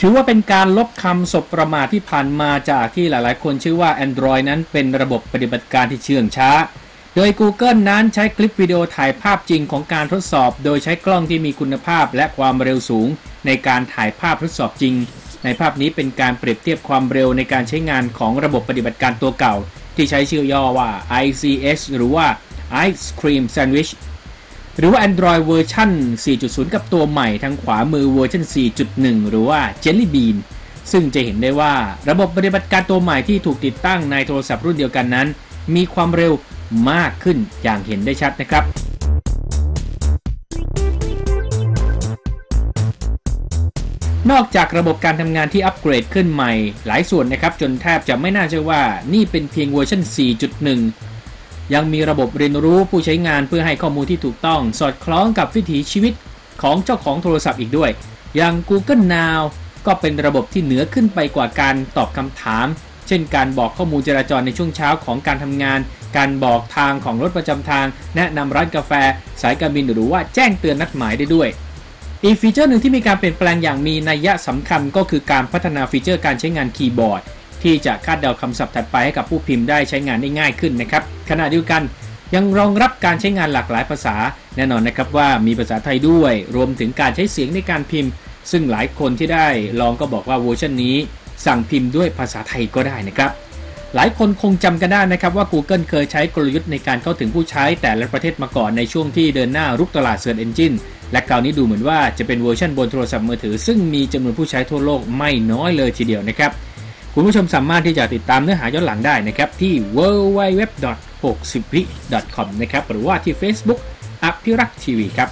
ถือว่าเป็นการลบคำศพประมาทที่ผ่านมาจากที่หลายๆ คนชื่อว่า Android นั้นเป็นระบบปฏิบัติการที่เชื่องช้า โดย Google นั้นใช้คลิปวิดีโอถ่ายภาพจริงของการทดสอบ โดยใช้กล้องที่มีคุณภาพและความเร็วสูง ในการถ่ายภาพทดสอบจริง ในภาพนี้เป็นการเปรียบเทียบความเร็วในการใช้งานของระบบปฏิบัติการตัวเก่า ที่ใช้ชื่อย่อว่า ICS หรือว่า Ice Cream Sandwich หรือว่า Android เวอร์ชัน4.0 กับตัวใหม่ทางขวามือเวอร์ชัน4.1 หรือว่า Jelly Bean ซึ่งจะเห็นได้ว่าระบบปฏิบัติการตัวใหม่ที่ถูกติดตั้งในโทรศัพท์รุ่นเดียวกันนั้น มีความเร็วมากขึ้นอย่างเห็นได้ชัดนะครับนอกจากระบบการทำงานที่อัปเกรดขึ้นใหม่ หลายส่วนนะครับ จนแทบจะไม่น่าเชื่อว่านี่เป็นเพียงเวอร์ชัน4.1 ยังมีระบบเรียนรู้ผู้ใช้งานเพื่อให้ข้อมูลที่ถูกต้อง สอดคล้องกับวิถีชีวิตของเจ้าของโทรศัพท์อีกด้วย อย่าง Google Now ก็เป็นระบบที่เหนือขึ้นไปกว่าการตอบคำถาม เช่นการบอกข้อมูลจราจรในช่วงเช้าของการทำงาน การบอกทางของรถประจำทาง แนะนำร้านกาแฟ สายการบินหรือว่าแจ้งเตือนนัดหมายได้ด้วย อีกฟีเจอร์หนึ่งที่มีการเปลี่ยนแปลงอย่างมีนัยสำคัญก็คือการพัฒนาฟีเจอร์การใช้งานคีย์บอร์ด ที่จะคาดเดาคำศัพท์ถัดไปให้กับผู้พิมพ์ได้ใช้งานได้ง่ายขึ้นนะครับขณะเดียวกันยังรองรับการใช้งานหลากหลายภาษา แน่นอนนะครับว่ามีภาษาไทยด้วย รวมถึงการใช้เสียงในการพิมพ์ ซึ่งหลายคนที่ได้ลองก็บอกว่าเวอร์ชันนี้ สั่งพิมพ์ด้วยภาษาไทยก็ได้นะครับ หลายคนคงจำกันได้นะครับว่า Google เคยใช้กลยุทธ์ในการเข้าถึงผู้ใช้แต่ละประเทศมาก่อนในช่วงที่เดินหน้ารุกตลาด Search Engine และคราวนี้ดูเหมือนว่าจะเป็นเวอร์ชันบนโทรศัพท์มือถือ ซึ่งมีจำนวนผู้ใช้ทั่วโลกไม่น้อยเลยทีเดียวนะครับ คุณผู้ชมสามารถที่จะติดตามเนื้อหาย้อนหลังได้นะครับที่ www.60vic.com นะครับหรือว่าที่ Facebook อภิรักษ์ทีวีครับ